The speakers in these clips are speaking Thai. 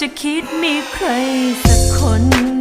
จะคิดมีใครสักคน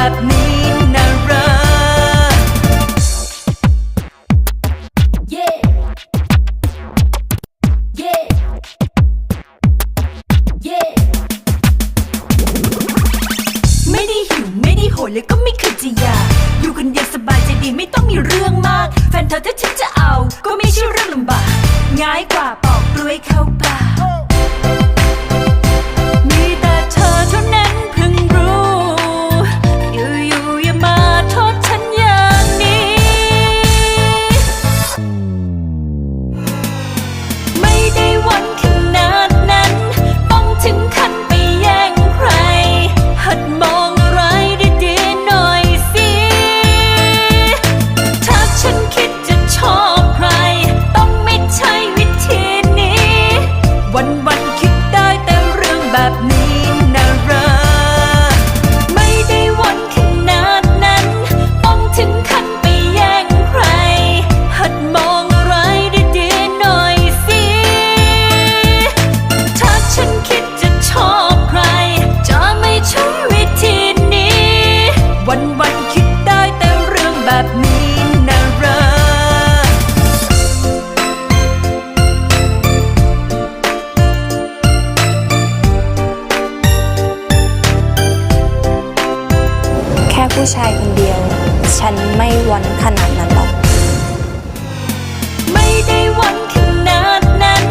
บบนี้ไม่ได้หิวไม่ได้โหยแล้วก็ไม่เคยจะอยากอยู่กันอย่างสบายใจดีไม่ต้องมีเรื่องมาก แฟนเธอถ้าฉันจะเอา ก็ไม่ใช่เรื่องลำบากง่ายกว่าปอกกล้วยเข้าป่าันวันคิดได้แต่เรื่องแบบนี้ค่ผู้ชายคนเดียว ฉันไม่วันขนาดนั้นหรอก ไม่ได้วันขนาดนั้น